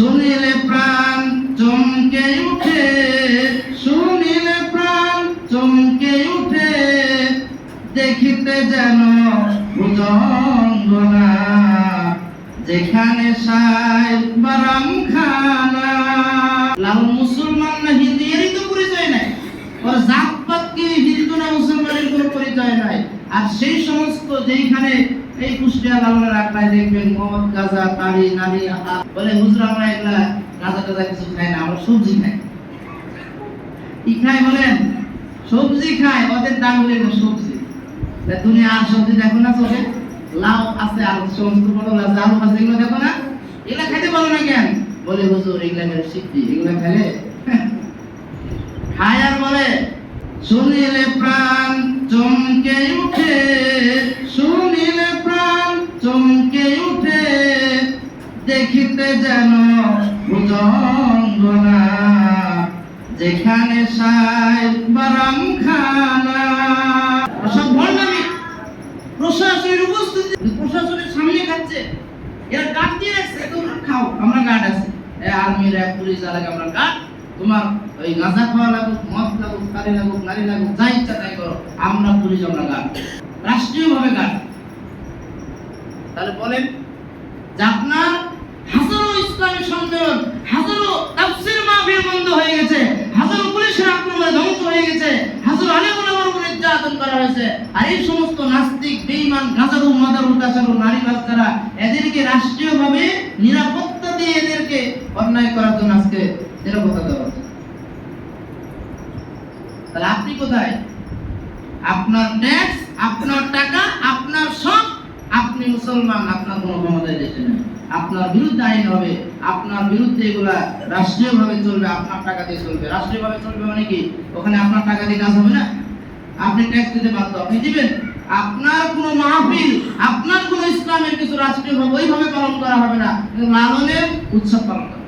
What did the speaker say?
শুনিলে প্রাণ চমকে উঠে, শুনিলে প্রাণ চমকে উঠে, দেখিতে যেন ভুজঙ্গনা। যেখানে সাই বারাম খানা। লাল মুসলমান না হিন্দু, এরই তো পরিচয় নাই। ওর জাতপাত কি হিন্দু না মুসলমানের কোনো পরিচয় নাই। আর সেই সমস্ত যেইখানে এই কুষ্টিয়া লালনের আখড়ায় দেখবেন মদ গাঁজা তাড়ি নারী বলে হুজুর আমরা এগুলা গাঁজা টাজা কিছু খাই না আমরা সবজি খাই কি খাই বলেন? সবজি খায়, ওদের দাম হলে সবজি। তুমি আর সবজি দেখো না লাউ আছে, আলু সমস্ত আলু আছে, এগুলো দেখো না? এগুলা খাইতে পারো না কেন? বলে হুজুর, এগুলা মেরে এগুলা খেলে? খায় আর বলে, শুনিলে প্রাণ চমকে উঠে। দেখিতে যেন ভুজঙ্গনা যেখানে খানা সব ভণ্ডামি, প্রশাসনের উপস্থিতি, প্রশাসনের সামনে খাচ্ছে। দিয়ে রাখছে, তোমরা খাও, আমরা আছে। পুলিশ আমরা তোমার ওই গাঁজা খাওয়া লাগুক, মদ লাগুক তারি লাগুক, নারী লাগুক, যা ইচ্ছা তাই করো, আমরা পুলিশ, আমরা গার্ড রাষ্ট্রীয়ভাবে গার্ড তাহলে বলেন যে আপনার অনেক ওলামার নির্যাতন করা হয়েছে। আর এই সমস্ত নাস্তিক নারী বাচ্চারা এদেরকে রাষ্ট্রীয়ভাবে নিরাপত্তা দিয়ে এদেরকে অন্যায় করার জন্য আজকে নিরাপত্তা দেওয়া তাহলে আপনি কোথায়? আপনার ট্যাক্স আপনার টাকা, আপনার সব মুসলমান আপনার কোনো ক্ষমতায় দেশে নেই। আপনার বিরুদ্ধে আইন হবে, আপনার বিরুদ্ধে এগুলা রাষ্ট্রীয়ভাবে চলবে, আপনার টাকা দিয়ে চলবে। রাষ্ট্রীয়ভাবে চলবে মানে কি? ওখানে আপনার টাকা দিয়ে কাজ হবে না? আপনি ট্যাক্স দিতে বাধ্য, আপনি দিবেন? আপনার কোনো মাহফিল, আপনার কোনো ইসলামের কিছু রাষ্ট্রীয়ভাবে ওইভাবে পালন করা হবে না। লালনের উৎসব পালন করা।